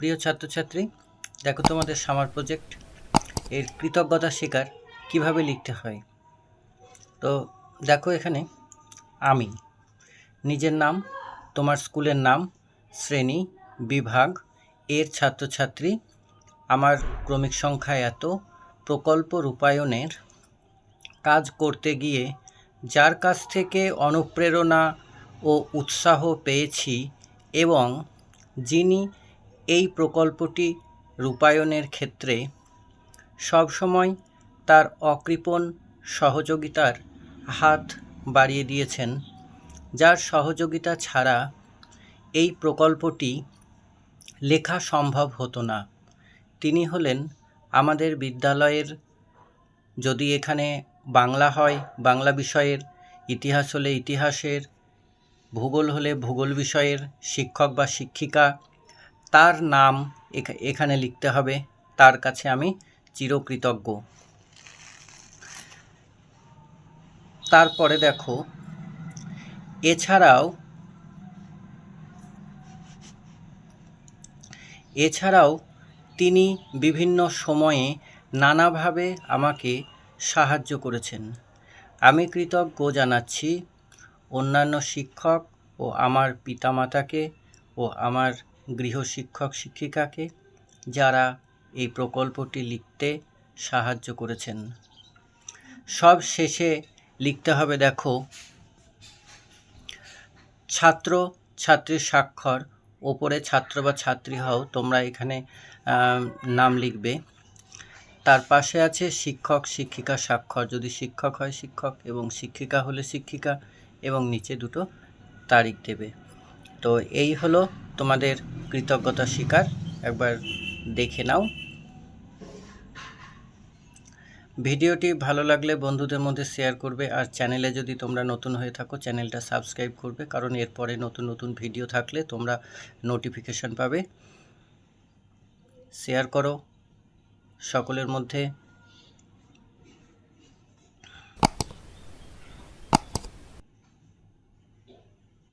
প্রিয় ছাত্রছাত্রী, দেখো তোমাদের সামার প্রজেক্ট এর কৃতজ্ঞতা স্বীকার কীভাবে লিখতে হয়। তো দেখো এখানে, আমি, নিজের নাম, তোমার স্কুলের নাম, শ্রেণি, বিভাগ, এর ছাত্রছাত্রী, আমার ক্রমিক সংখ্যা এত, প্রকল্প রূপায়ণের কাজ করতে গিয়ে যার কাছ থেকে অনুপ্রেরণা ও উৎসাহ পেয়েছি এবং যিনি এই প্রকল্পটি রূপায়ণের ক্ষেত্রে সবসময় তার অকৃপণ সহযোগিতার হাত বাড়িয়ে দিয়েছেন। যার সহযোগিতা ছাড়া এই প্রকল্পটি লেখা সম্ভব হতো না। তিনি হলেন আমাদের বিদ্যালয়ের, যদি এখানে বাংলা হয়, বাংলা বিষয়ের, ইতিহাস হলে ইতিহাসের, ভূগোল হলে ভূগোল বিষয়ের শিক্ষক বা শিক্ষিকা তার নাম এখা- এখানে লিখতে হবে, তার কাছে আমি চিরকৃতজ্ঞ। তারপরে দেখো, এছাড়াও এছাড়াও তিনি বিভিন্ন সময়ে নানাভাবে আমাকে সাহায্য করেছেন। আমি কৃতজ্ঞ জানাচ্ছি অন্যান্য শিক্ষক ও আমার পিতামাতাকে ও আমার গৃহশিক্ষক শিক্ষিকাকে, যারা এই প্রকল্পটি লিখতে সাহায্য করেছেন। সব শেষে লিখতে হবে, দেখো, ছাত্র ছাত্রীর স্বাক্ষর, ওপরে ছাত্র বা ছাত্রী হও, তোমরা এখানে নাম লিখবে। তার পাশে আছে শিক্ষক শিক্ষিকা স্বাক্ষর। যদি শিক্ষক হয় শিক্ষক এবং শিক্ষিকা হলে শিক্ষিকা এবং নিচে দুটো তারিখ দেবে। তো এই হলো তোমাদের কৃতজ্ঞতা স্বীকার। একবার দেখে নাও। ভিডিওটি ভালো লাগলে বন্ধুদের মধ্যে শেয়ার করবে আর চ্যানেলে যদি তোমরা নতুন হয়ে থাকো চ্যানেলটা সাবস্ক্রাইব করবে কারণ এরপরে নতুন নতুন ভিডিও থাকলে তোমরা নোটিফিকেশন পাবে। শেয়ার করো সকলের মধ্যে।